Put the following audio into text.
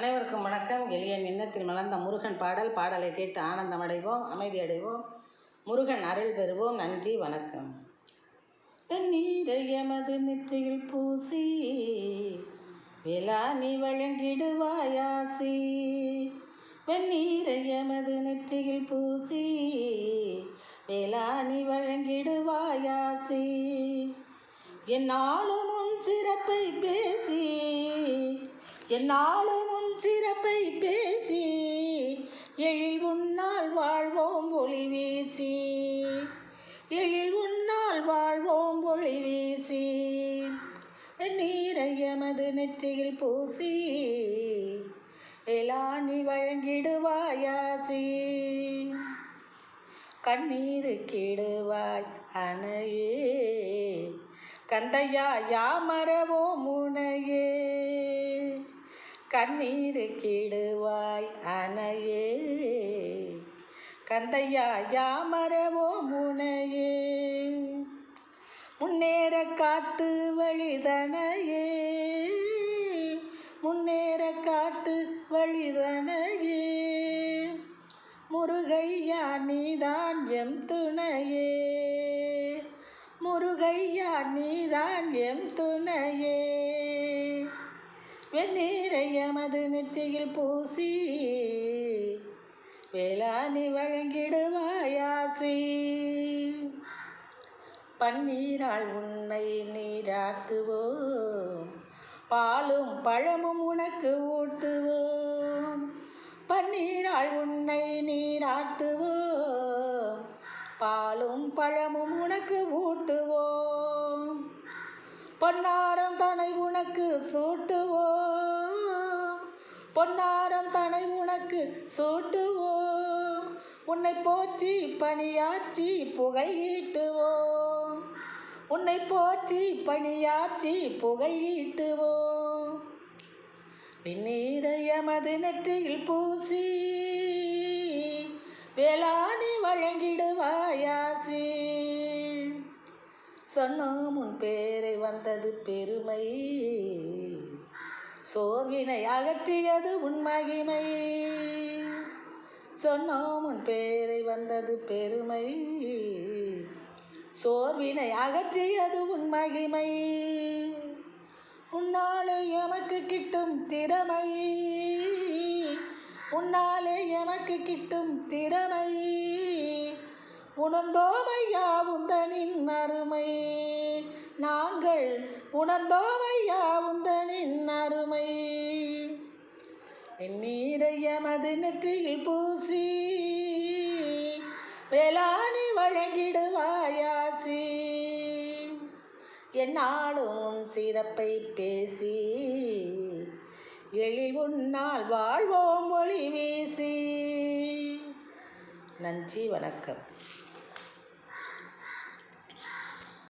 அனைவருக்கும் வணக்கம். எளிய எண்ணத்தில் மலர்ந்த முருகன் பாடல் பாடலை கேட்டு ஆனந்தம் அடைவோம் அமைதி அடைவோம். முருகன் அருள் பெறுவோம். நன்றி வணக்கம். நீரை எமது நெற்றியில் பூசி விழானி வழங்கிடுவாயாசி வெந்நீரை எமது நெற்றியில் பூசி வேளாணி வழங்கிடுவாயாசி என் உன் சிறப்பை பேசி என்னாலும் உன் சிறப்பை பேசி எழில் உன்னால் வாழ்வோம் ஒளி வீசி. எழில் உன்னால் வாழ்வோம் ஒளி வீசி. நீரை எமது நெற்றியில் பூசி எலானி வழங்கிடுவாயாசி கண்ணீருக்கிடுவாய் அணையே கந்தையா யாமரவோ முனையே கண்ணீருக்கிடுவாய் அணையே. கந்தையா யாமரவோ முனையே. முன்னேற காட்டு வழிதனையே. முன்னேற காட்டு வழிதனையே. முருகையா நீதான் எம் துணையே. முருகையா நீதான் எம் துணையே. வெந்நீர் எமது நெற்றியில் பூசி வேளாணி வழங்கிடுவாயாசி. பன்னீரால் உன்னை நீராட்டுவோம் பாலும் பழமும் உனக்கு ஊட்டுவோம். பன்னீரால் உன்னை நீராட்டுவோம் பாலும் பழமும் உனக்கு ஊட்டுவோம். பொன்னாரம் தனை உனக்கு சூட்டுவோம். பொன்னாரம் தனை உனக்கு சூட்டுவோம். உன்னை போற்றி பணியாற்றி புகழ் ஈட்டுவோம். உன்னை போற்றி பணியாற்றி புகழ் ஈட்டுவோம். விண்ணீரை எமது நெற்றியில் பூசி வேளாணி வழங்கிடுவாயாசி. சொன்னோம் உன் பேரை வந்தது பெருமை. சோர்வினை அகற்றியது உன் மகிமை. சொன்னோம் உன் பேரை வந்தது பெருமை. சோர்வினை அகற்றியது உன் மகிமை. உன்னாலே எமக்கு கிட்டும் திறமை. உன்னாலே எமக்கு கிட்டும் திறமை. உணர்ந்தோமையா உந்தனின் அருமை. நாங்கள் உணர்ந்தோமையா உந்தனின் அருமை. நீரை எமது நெற்றியில் பூசி வேளாணி வழங்கிடுவாயாசி. என்னாலும் உன் சிறப்பை பேசி எழில் உன்னால் வாழ்வோம் ஒளி வீசி. நன்றி வணக்கம்.